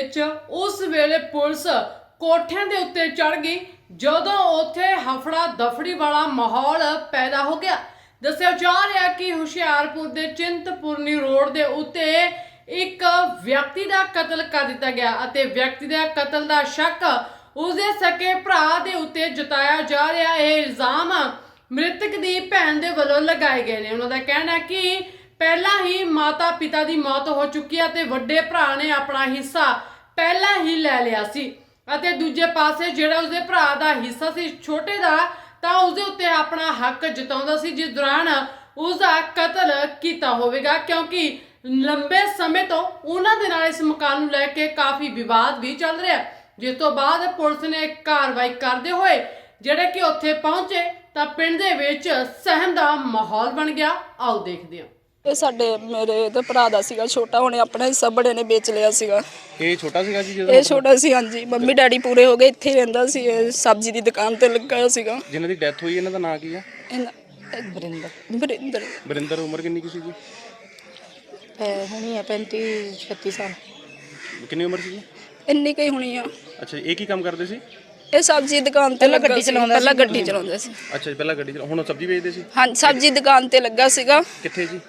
ਵਿੱਚ ਉਸ ਵੇਲੇ ਪੁਲਿਸ ਕੋਠਿਆਂ ਦੇ ਉੱਤੇ ਚੜ ਗਈ। ਜਦੋਂ ਉੱਥੇ ਹਫੜਾ ਦਫੜੀ ਵਾਲਾ ਮਾਹੌਲ ਪੈਦਾ ਹੋ ਗਿਆ। ਦੱਸਿਆ ਜਾ ਰਿਹਾ ਕਿ ਹੁਸ਼ਿਆਰਪੁਰ ਦੇ ਚਿੰਤਪੁਰਨੀ ਰੋਡ ਦੇ ਉੱਤੇ ਇੱਕ ਵਿਅਕਤੀ ਦਾ ਕਤਲ ਕਰ ਦਿੱਤਾ ਗਿਆ ਅਤੇ ਵਿਅਕਤੀ ਦਾ ਕਤਲ ਦਾ ਸ਼ੱਕ ਉਸਦੇ ਸਕੇ ਭਰਾ ਦੇ ਉੱਤੇ ਜਤਾਇਆ ਜਾ ਰਿਹਾ। ਇਹ ਇਲਜ਼ਾਮ ਮ੍ਰਿਤਕ ਦੀ ਭੈਣ ਦੇ ਵੱਲੋਂ ਲਗਾਏ ਗਏ ਨੇ। ਉਹਨਾਂ ਦਾ ਕਹਿਣਾ ਕਿ ਪਹਿਲਾਂ ਹੀ ਮਾਤਾ ਪਿਤਾ ਦੀ ਮੌਤ ਹੋ ਚੁੱਕੀ ਹੈ ਤੇ ਵੱਡੇ ਭਰਾ ਨੇ ਆਪਣਾ ਹਿੱਸਾ ਪਹਿਲਾਂ ਹੀ ਲੈ ਲਿਆ ਸੀ। ਅਤੇ ਦੂਜੇ ਪਾਸੇ ਜਿਹੜਾ ਉਸਦੇ ਭਰਾ ਦਾ ਹਿੱਸਾ ਸੀ ਛੋਟੇ ਦਾ, ਤਾਂ ਉਸਦੇ ਉੱਤੇ ਆਪਣਾ ਹੱਕ ਜਤਾਉਂਦਾ ਸੀ, ਜਿਸ ਦੌਰਾਨ ਉਸਦਾ ਕਤਲ ਕੀਤਾ ਹੋਵੇਗਾ। ਕਿਉਂਕਿ ਲੰਬੇ ਸਮੇਂ ਤੋਂ ਉਹਨਾਂ ਦੇ ਨਾਲ ਇਸ ਮਕਾਨ ਨੂੰ ਲੈ ਕੇ ਕਾਫੀ ਵਿਵਾਦ ਵੀ ਚੱਲ ਰਿਹਾ। ਜਿਸ ਤੋਂ ਬਾਅਦ ਪੁਲਿਸ ਨੇ ਕਾਰਵਾਈ ਕਰਦੇ ਹੋਏ ਜਿਹੜੇ ਕਿ ਉੱਥੇ ਪਹੁੰਚੇ, ਤਾਂ ਪਿੰਡ ਦੇ ਵਿੱਚ ਸਹਿਮ ਦਾ ਮਾਹੌਲ ਬਣ ਗਿਆ। ਆਓ ਦੇਖਦੇ ਹਾਂ। ਇਹ ਸਾਡੇ ਮੇਰੇ ਤੇ ਭਰਾ ਦਾ ਸੀਗਾ ਛੋਟਾ ਉਹਨੇ ਆਪਣਾ ਹਿੱਸਾ ਬੜੇ ਨੇ ਵੇਚ ਲਿਆ ਸੀਗਾ। ਇਹ ਛੋਟਾ ਸੀਗਾ ਜੀ ਜਦੋਂ ਇਹ ਛੋਟਾ ਸੀ ਹਾਂਜੀ। ਮੰਮੀ ਡੈਡੀ ਪੂਰੇ ਹੋ ਗਏ ਇੱਥੇ ਹੀ ਰਹਿੰਦਾ ਸੀ ਇਹ ਸਬਜ਼ੀ ਦੀ ਦੁਕਾਨ ਤੇ ਲੱਗਾ ਹੋਇਆ ਸੀਗਾ। ਜਿਨ੍ਹਾਂ ਦੀ ਡੈਥ ਹੋਈ ਇਹਨਾਂ ਦਾ ਨਾਂ ਕੀ ਆ? ਬਰਿੰਦਰ ਬਰਿੰਦਰ ਬਰਿੰਦਰ ਉਮਰ ਕਿੰਨੀ ਕੀ ਸੀ ਜੀ? ਇਹ ਹੁਣੀ ਹੈ 35 36 ਸਾਲ। ਕਿੰਨੀ ਉਮਰ ਸੀ ਜੀ? ਇੰਨੀ ਕਈ ਹੋਣੀ ਆ। ਅੱਛਾ ਇਹ ਕੀ ਕੰਮ ਕਰਦੇ ਸੀ? ਇਹ ਸਬਜ਼ੀ ਦੁਕਾਨ ਤੇ ਲੱਗਾ ਗੱਡੀ ਚਲਾਉਂਦਾ ਪਹਿਲਾਂ ਗੱਡੀ ਚਲਾਉਂਦਾ ਸੀ। ਅੱਛਾ ਜੀ ਪਹਿਲਾਂ ਗੱਡੀ ਚਲਾ ਹੁਣ ਉਹ ਸਬਜ਼ੀ ਵੇਚਦੇ ਸੀ? ਹਾਂ ਸਬਜ਼ੀ ਦੁਕਾਨ ਤੇ ਲੱਗਾ ਸੀਗਾ। ਕਿੱਥੇ ਜੀ?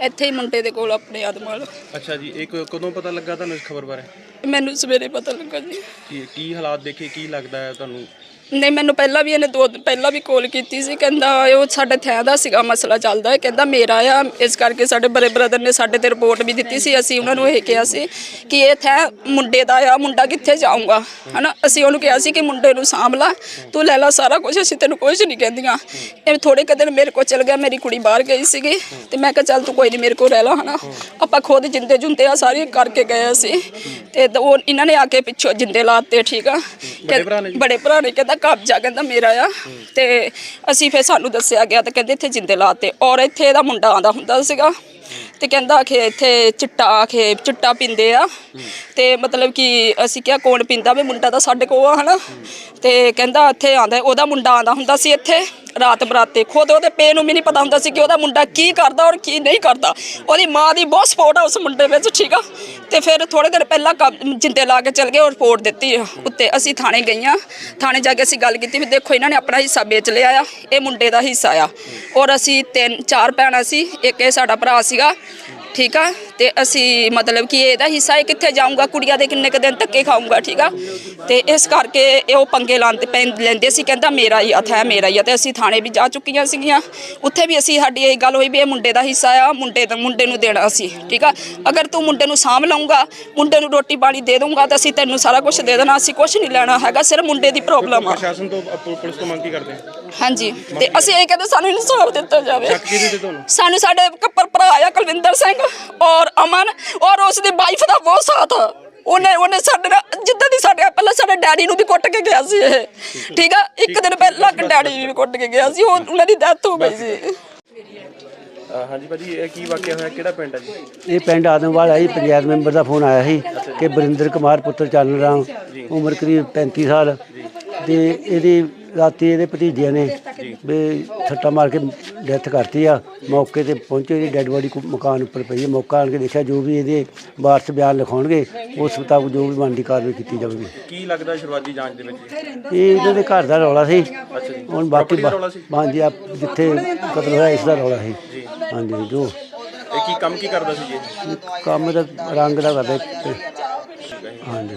ਇੱਥੇ ਹੀ ਮੁੰਡੇ ਦੇ ਕੋਲ ਆਪਣੇ ਆਦਮਾਲ ਅੱਛਾ ਜੀ ਇਹ ਕ- ਕਦੋਂ ਪਤਾ ਲੱਗਾ ਤੁਹਾਨੂੰ ਇਸ ਖਬਰ ਬਾਰੇ? ਮੈਨੂੰ ਸਵੇਰੇ ਪਤਾ ਲੱਗਾ ਜੀ। ਕੀ ਕੀ ਹਾਲਾਤ ਦੇਖੇ ਕੀ ਲੱਗਦਾ ਹੈ ਤੁਹਾਨੂੰ? ਨਹੀਂ ਮੈਨੂੰ ਪਹਿਲਾਂ ਵੀ ਇਹਨੇ ਦੋ ਦਿਨ ਪਹਿਲਾਂ ਵੀ ਕਾਲ ਕੀਤੀ ਸੀ ਕਹਿੰਦਾ ਉਹ ਸਾਡੇ ਥੈਂ ਦਾ ਸੀਗਾ ਮਸਲਾ ਚੱਲਦਾ ਹੈ ਕਹਿੰਦਾ ਮੇਰਾ ਆ ਇਸ ਕਰਕੇ ਸਾਡੇ ਬੜੇ ਬ੍ਰਦਰ ਨੇ ਸਾਡੇ ਤੇ ਰਿਪੋਰਟ ਵੀ ਦਿੱਤੀ ਸੀ ਅਸੀਂ ਉਹਨਾਂ ਨੂੰ ਇਹ ਕਿਹਾ ਸੀ ਕਿ ਇਹ ਥੈਂ ਮੁੰਡੇ ਦਾ ਆ ਮੁੰਡਾ ਕਿੱਥੇ ਜਾਊਗਾ? ਹਨਾ ਅਸੀਂ ਉਹਨੂੰ ਕਿਹਾ ਸੀ ਕਿ ਮੁੰਡੇ ਨੂੰ ਸਾਂਭ ਲਾ ਤੂੰ ਲੈ ਲਾ ਸਾਰਾ ਕੁਝ ਅਸੀਂ ਤੈਨੂੰ ਕੁਝ ਨਹੀਂ ਕਹਿੰਦੀਆਂ। ਇਹ ਥੋੜੇ ਕੁ ਦਿਨ ਮੇਰੇ ਕੋਲ ਚਲ ਗਿਆ ਮੇਰੀ ਕੁੜੀ ਬਾਹਰ ਗਈ ਸੀਗੀ ਤੇ ਮੈਂ ਕਿਹਾ ਚੱਲ ਤੂੰ ਕੋਈ ਨਹੀਂ ਮੇਰੇ ਕੋਲ ਰਹਿ ਲਾ ਹਨਾ। ਆਪਾਂ ਖੁਦ ਜਿੰਦੇ ਜੁੰਦੇ ਆ ਸਾਰੇ ਕਰਕੇ ਗਏ ਅਸੀਂ ਤੇ ਉਹ ਇਹਨਾਂ ਨੇ ਆ ਕੇ ਪਿੱਛੋਂ ਜਿੰਦੇ ਲਾਤੇ ਠੀਕ ਆ? ਵੱਡੇ ਭਰਾ ਨੇ ਜੀ? ਬੜੇ ਭਰਾ ਨੇ ਕਹਿੰਦਾ ਕਬਜ਼ਾ ਕਹਿੰਦਾ ਮੇਰਾ ਆ। ਤੇ ਅਸੀਂ ਫਿਰ ਸਾਨੂੰ ਦੱਸਿਆ ਗਿਆ ਤੇ ਕਹਿੰਦੇ ਇੱਥੇ ਜਿੰਦੇ ਲਾਤੇ। ਔਰ ਇੱਥੇ ਇਹਦਾ ਮੁੰਡਾ ਆਂਦਾ ਹੁੰਦਾ ਸੀਗਾ। ਤੇ ਕਹਿੰਦਾ ਕਿ ਇੱਥੇ ਚਿੱਟਾ ਆਖੇ ਚਿੱਟਾ ਪੀਂਦੇ ਆ। ਤੇ ਮਤਲਬ ਕਿ ਅਸੀਂ ਕਿਹਾ ਕੌਣ ਪੀਂਦਾ ਵੀ ਮੁੰਡਾ ਤਾਂ ਸਾਡੇ ਕੋਲ ਆ ਹਨਾ? ਤੇ ਕਹਿੰਦਾ ਇੱਥੇ ਆਂਦਾ ਉਹਦਾ ਮੁੰਡਾ ਆਂਦਾ ਹੁੰਦਾ ਸੀ ਇੱਥੇ। ਰਾਤ ਬਰਾਤੇ ਖੁਦ ਉਹਦੇ ਪੇ ਨੂੰ ਵੀ ਨਹੀਂ ਪਤਾ ਹੁੰਦਾ ਸੀ ਕਿ ਉਹਦਾ ਮੁੰਡਾ ਕੀ ਕਰਦਾ ਔਰ ਕੀ ਨਹੀਂ ਕਰਦਾ। ਉਹਦੀ ਮਾਂ ਦੀ ਬਹੁਤ ਸਪੋਰਟ ਆ ਉਸ ਮੁੰਡੇ ਵਿੱਚ, ਠੀਕ ਆ? ਤੇ ਫਿਰ ਥੋੜੇ ਦਿਨ ਪਹਿਲਾਂ ਕਬ- ਜਿੰਦੇ ਲਾ ਕੇ ਚਲ ਗਏ ਔਰ ਰਿਪੋਰਟ ਦਿੱਤੀ ਆ। ਉੱਤੇ ਅਸੀਂ ਥਾਣੇ ਗਈਆਂ। ਥਾਣੇ ਜਾ ਕੇ ਅਸੀਂ ਗੱਲ ਕੀਤੀ ਵੀ ਦੇਖੋ ਇਹਨਾਂ ਨੇ ਆਪਣਾ ਹਿੱਸਾ ਵੇਚ ਲਿਆ ਆ, ਇਹ ਮੁੰਡੇ ਦਾ ਹਿੱਸਾ ਆ। ਔਰ ਅਸੀਂ ਤਿੰਨ ਚਾਰ ਭੈਣਾਂ ਸੀ, ਇੱਕ ਇਹ ਸਾਡਾ ਭਰਾ ਸੀਗਾ, ਠੀਕ ਆ? ਤੇ ਅਸੀਂ ਮਤਲਬ ਕਿ ਇਹਦਾ ਹਿੱਸਾ ਇਹ ਕਿੱਥੇ ਜਾਊਗਾ ਕੁੜੀਆਂ ਦੇ ਕਿੰਨੇ ਕ ਦਿਨ ਧੱਕੇ ਖਾਊਗਾ ਠੀਕ ਆ? ਤੇ ਇਸ ਕਰਕੇ ਇਹ ਉਹ ਪੰਗੇ ਲਾਂਦੇ ਪੈਂ ਲੈਂਦੇ ਸੀ ਕਹਿੰਦਾ ਮੇਰਾ ਹੀ ਹੱਥ ਹੈ ਮੇਰਾ ਹੀ ਆ ਤੇ ਅਸੀਂ ਥਾਣੇ ਵੀ ਜਾ ਚੁੱਕੀਆਂ ਸੀਗੀਆਂ। ਉੱਥੇ ਵੀ ਅਸੀਂ ਸਾਡੀ ਇਹ ਗੱਲ ਹੋਈ ਵੀ ਇਹ ਮੁੰਡੇ ਦਾ ਹਿੱਸਾ ਆ ਮੁੰਡੇ ਦਾ ਮੁੰਡੇ ਨੂੰ ਦੇਣਾ ਸੀ ਠੀਕ ਆ? ਅਗਰ ਤੂੰ ਮੁੰਡੇ ਨੂੰ ਸਾਂਭ ਲਊਂਗਾ ਮੁੰਡੇ ਨੂੰ ਰੋਟੀ ਪਾਣੀ ਦੇ ਦਊਂਗਾ ਤਾਂ ਅਸੀਂ ਤੈਨੂੰ ਸਾਰਾ ਕੁਝ ਦੇ ਦੇਣਾ ਅਸੀਂ ਕੁਝ ਨਹੀਂ ਲੈਣਾ ਹੈਗਾ ਸਿਰਫ ਮੁੰਡੇ ਦੀ ਪ੍ਰੋਬਲਮ ਆ। ਪ੍ਰਸ਼ਾਸਨ ਤੋਂ ਅ, ਪੁ- ਪੁਲਿਸ ਤੋਂ ਮੰਗ ਕੀ ਕਰਦੇ ਆ ਹਾਂਜੀ ਤੇ ਅਸੀਂ ਇਹ ਕਹਿੰਦੇ ਸਾਨੂੰ ਇਨਸਾਫ ਦਿੱਤਾ ਜਾਵੇ। ਸ਼ੱਕ ਕਿਹਦੇ ਤੇ ਤੁਹਾਨੂੰ? ਸਾਨੂੰ ਸਾਡੇ ਕੱਪਰ ਭਰਾ ਆ ਕੁਲਵਿੰਦਰ ਸਿੰਘ ਔਰ ਅਮਨ ਔਰ ਉਸ ਦੀ ਵਾਈਫ ਦਾ ਬਹੁਤ ਸਾਥ। ਆ। ਉਹਨੇ ਉਹਨੇ ਸਾਡੇ ਨਾਲ ਜਿੱਦਾਂ ਦੀ ਸਾਡੇ ਪਹਿਲਾਂ ਸਾਡੇ ਡੈਡੀ ਨੂੰ ਵੀ ਕੁੱਟ ਕੇ ਗਿਆ ਸੀ ਇਹ। ਠੀਕ ਆ? ਇੱਕ ਦਿਨ ਪਹਿਲਾਂ ਡੈਡੀ ਨੂੰ ਵੀ ਕੁੱਟ ਕੇ ਗਿਆ ਸੀ ਉਹ ਉਹਨਾਂ ਦੀ ਡੈਥ ਹੋ ਗਈ ਸੀ। ਹਾਂਜੀ ਭਾਜੀ ਇਹ ਕੀ ਵਾਕਿਆ ਹੋਇਆ? ਕਿਹੜਾ ਪਿੰਡ ਹੈ ਜੀ? ਇਹ ਪਿੰਡ ਆਦਮਵਾਲ ਆਈ ਪੰਚਾਇਤ ਮੈਂਬਰ ਦਾ ਫੋਨ ਆਇਆ ਸੀ ਕਿ ਬਰਿੰਦਰ ਕੁਮਾਰ ਪੁੱਤਰ ਚੱਲ ਰਾਮ ਉਮਰ ਕਰੀਬ 35 ਸਾਲ। ਤੇ ਇਹਦੀ ਰਾਤੀ ਇਹਦੇ ਭਤੀਜਿਆਂ ਨੇ ਵੀ ਛੱਟਾ ਮਾਰ ਕੇ ਡੈਥ ਕਰਤੀ ਆ। ਮੌਕੇ ਤੇ ਪਹੁੰਚੇ ਇਹਦੀ ਡੈੱਡ ਬੋਡੀ ਮਕਾਨ ਉੱਪਰ ਪਈ ਹੈ ਮੌਕਾ ਆਣ ਕੇ ਦੇਖਿਆ ਜੋ ਵੀ ਇਹਦੇ ਵਾਰਸ ਬਿਆਨ ਲਿਖਾਉਣਗੇ ਉਸ ਮੁਤਾਬਕ ਜੋ ਵੀ ਬਣਦੀ ਕਾਰਵਾਈ ਕੀਤੀ ਜਾਵੇਗੀ। ਕੀ ਲੱਗਦਾ ਸ਼ੁਰੂਆਤੀ ਜਾਂਚ ਦੇ ਵਿੱਚ? ਇਹ ਇਹਨਾਂ ਦੇ ਘਰ ਦਾ ਰੌਲਾ ਸੀ। ਹੁਣ ਬਾਕੀ? ਹਾਂਜੀ ਆ ਜਿੱਥੇ ਕਤਲ ਹੋਇਆ ਇਸ ਦਾ ਰੌਲਾ ਸੀ। ਹਾਂਜੀ ਜੋ। ਇਹ ਕੀ ਕੰਮ ਕੀ ਕਰਦਾ ਸੀ ਜੀ? ਕੰਮ ਦਾ ਰੰਗ ਦਾ ਕਰਦੇ ਹਾਂਜੀ।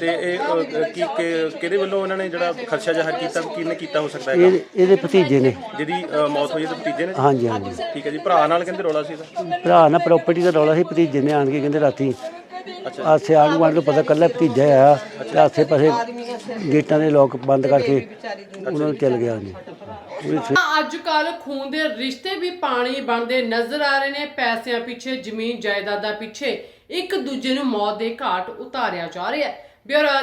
ਤੇ ਇਹ ਕੀ ਕਿ- ਕਿਹਦੇ ਵੱਲੋਂ ਉਹਨਾਂ ਨੇ ਜਿਹੜਾ ਖਰਚਾ ਜ਼ਾਹਰ ਕੀਤਾ ਕਿਹਨੇ ਕੀਤਾ ਹੋ ਸਕਦਾ ਹੈ ਇਹ ਇਹਦੇ ਭਤੀਜੇ ਨੇ। ਜਿਹਦੀ ਮੌਤ ਹੋਈ ਹੈ ਤੇ ਭਤੀਜੇ ਨੇ? ਹਾਂਜੀ ਹਾਂਜੀ। ਠੀਕ ਹੈ ਜੀ ਭਰਾ ਨਾਲ ਕਹਿੰਦੇ ਰੋਲਾ ਸੀ ਇਹਦਾ? ਭਰਾ ਨਾਲ ਪ੍ਰਾਪਰਟੀ ਦਾ ਰੌਲਾ ਸੀ ਭਤੀਜੇ ਨੇ ਆਣ ਕੇ ਕਹਿੰਦੇ ਰਾਤੀ। ਆਸੇ ਆਣ ਗੁਆਂਢ ਨੂੰ ਪਤਾ ਕੱਲਾ ਭਤੀਜਾ ਆ ਤੇ ਆਸੇ ਪਾਸੇ ਗੇਟਾਂ ਦੇ ਲੋਕ ਬੰਦ ਕਰਕੇ ਉਹਨਾਂ ਨੂੰ ਚੱਲ ਗਿਆ ਜੀ ਉਹਦੀ ਅੱਜ ਕੱਲ ਖੂਨ ਦੇ ਰਿਸ਼ਤੇ ਵੀ ਪਾਣੀ ਬਣਦੇ ਨਜ਼ਰ ਆ ਰਹੇ ਨੇ ਪੈਸਿਆਂ ਪਿੱਛੇ ਜ਼ਮੀਨ ਜਾਇਦਾਦਾਂ ਪਿੱਛੇ। ਇੱਕ ਦੂਜੇ ਨੂੰ ਮੌਤ ਦੇ ਘਾਟ ਉਤਾਰਿਆ ਜਾ ਰਿਹਾ ਹੈ। Bir ara